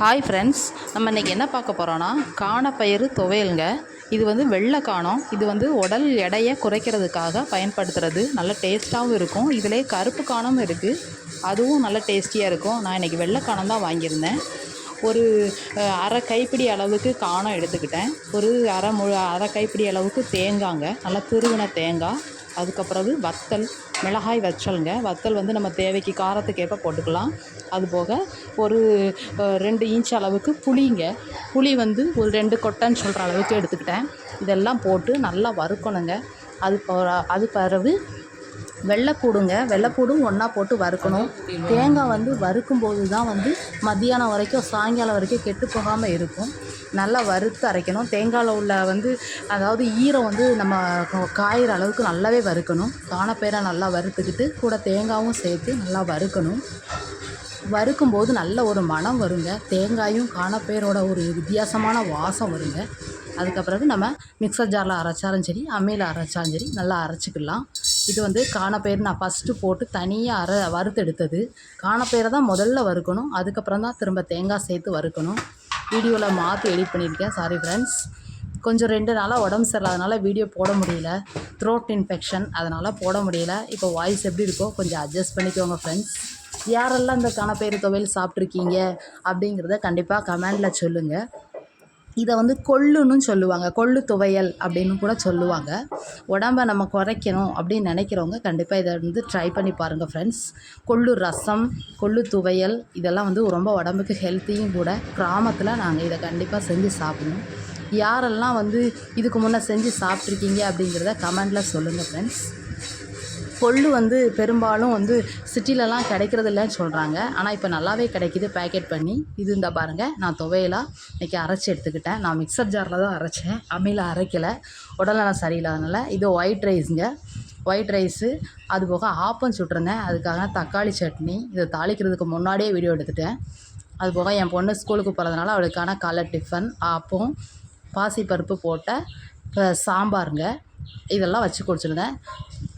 Hi friends நம்ம இன்றைக்கி என்ன பார்க்க போகிறோன்னா காணப்பயிறு துவையலுங்க. இது வந்து வெள்ளை காணம். இது வந்து உடல் எடையை குறைக்கிறதுக்காக பயன்படுத்துறது. நல்ல டேஸ்ட்டாகவும் இருக்கும். இதிலே கருப்பு காணமும் இருக்குது அதுவும் நல்ல டேஸ்டியாக இருக்கும். நான் இன்றைக்கி வெள்ளை காணம் தான் வாங்கியிருந்தேன். ஒரு அரை கைப்பிடி அளவுக்கு காணம் எடுத்துக்கிட்டேன். ஒரு அரை முழு அரை கைப்பிடி அளவுக்கு தேங்காங்க. நல்லா திருவின தேங்காய். அதுக்கப்புறவு வத்தல் மிளகாய் வச்சலுங்க வத்தல் வந்து நம்ம தேவைக்கு காரத்துக்கு ஏற்ப போட்டுக்கலாம். அதுபோக ஒரு ரெண்டு இன்ச் அளவுக்கு புளிங்க. புளி வந்து ஒரு ரெண்டு கொட்டைன்னு சொல்கிற அளவுக்கு எடுத்துக்கிட்டேன். இதெல்லாம் போட்டு நல்லா வறுக்கணுங்க. அது ப- அது பிறகு வெள்ளைப்பூடுங்க வெள்ளைப்பூடும் ஒன்றா போட்டு வறுக்கணும். தேங்காய் வந்து வறுக்கும்போது தான் வந்து மத்தியானம் வரைக்கும் சாயங்காலம் வரைக்கும் கெட்டு போகாமல் இருக்கும். நல்லா வறுத்து அரைக்கணும். தேங்காயில் உள்ள வந்து அதாவது ஈரம் வந்து நம்ம காயிற அளவுக்கு நல்லாவே வறுக்கணும். காணப்பேரை நல்லா வறுத்துக்கிட்டு கூட தேங்காயும் சேர்த்து நல்லா வறுக்கணும். வறுக்கும்போது நல்ல ஒரு மணம் வருங்க. தேங்காயும் காணப்பேரோட ஒரு வித்தியாசமான வாசம் வருங்க. அதுக்கப்புறம் நம்ம மிக்சர் ஜாரில் அரைச்சாலும் சரி அம்மியில் அரைச்சாலும் சரி நல்லா அரைச்சிக்கலாம். இது வந்து காணப்பயிறு நான் ஃபஸ்ட்டு போட்டு தனியாக அரை வறுத்தெடுத்தது. காணப்பயிரை தான் முதல்ல வறுக்கணும். அதுக்கப்புறம் தான் திரும்ப தேங்காய் சேர்த்து வறுக்கணும். வீடியோவில் மாற்றி எடிட் பண்ணியிருக்கேன். சாரி ஃப்ரெண்ட்ஸ் கொஞ்சம் ரெண்டு நாளாக உடம்பு சரியில்லாதனால வீடியோ போட முடியல. த்ரோட் இன்ஃபெக்ஷன் அதனால் போட முடியல. இப்போ வாய்ஸ் எப்படி இருக்கோ கொஞ்சம் அட்ஜஸ்ட் பண்ணிக்கோங்க ஃப்ரெண்ட்ஸ் யாரெல்லாம் இந்த கணப்பயிறு துவையல் சாப்பிட்ருக்கீங்க அப்படிங்கிறத கண்டிப்பாக கமெண்டில் சொல்லுங்கள் இதை வந்து கொள்ளுன்னு சொல்லுவாங்க. கொள்ளு துவையல் அப்படின்னு கூட சொல்லுவாங்க. உடம்ப நம்ம குறைக்கணும் அப்படின்னு நினைக்கிறவங்க கண்டிப்பாக இதை வந்து ட்ரை பண்ணி பாருங்கள் ஃப்ரெண்ட்ஸ் கொள்ளு ரசம் கொள்ளு துவையல் இதெல்லாம் வந்து ரொம்ப உடம்புக்கு ஹெல்த்தியும் கூட கிராமத்தில் நாங்கள் இதை கண்டிப்பாக செஞ்சு சாப்பிடணும். யாரெல்லாம் வந்து இதுக்கு முன்னே செஞ்சு சாப்பிட்ருக்கீங்க அப்படிங்கிறத கமெண்டில் சொல்லுங்கள் ஃப்ரெண்ட்ஸ் கொள்ளு வந்து பெரும்பாலும் வந்து சிட்டிலலாம் கிடைக்கிறது இல்லைன்னு சொல்கிறாங்க ஆனால் இப்போ நல்லாவே கிடைக்கிது. பேக்கெட் பண்ணி இது இந்த பாருங்கள் நான் துவையலாக இன்றைக்கி அரைச்சி எடுத்துக்கிட்டேன். நான் மிக்சர் ஜாரில் தான் அரைச்சேன். அம்மியில் அரைக்கலை. உடல்நலம் சரியில்லாதனால இது ஒயிட் ரைஸுங்க ஒயிட் ரைஸு அது போக ஆப்பம் சுட்டிருந்தேன். அதுக்காக தக்காளி சட்னி. இதை தாளிக்கிறதுக்கு முன்னாடியே வீடியோ எடுத்துட்டேன். அது போக என் பொண்ணு ஸ்கூலுக்கு போகிறதுனால அவளுக்கான காலை டிஃபன் ஆப்பம் பாசிப்பருப்பு போட்ட சாம்பாருங்க. இதெல்லாம் வச்சு குடிச்சிருந்தேன்.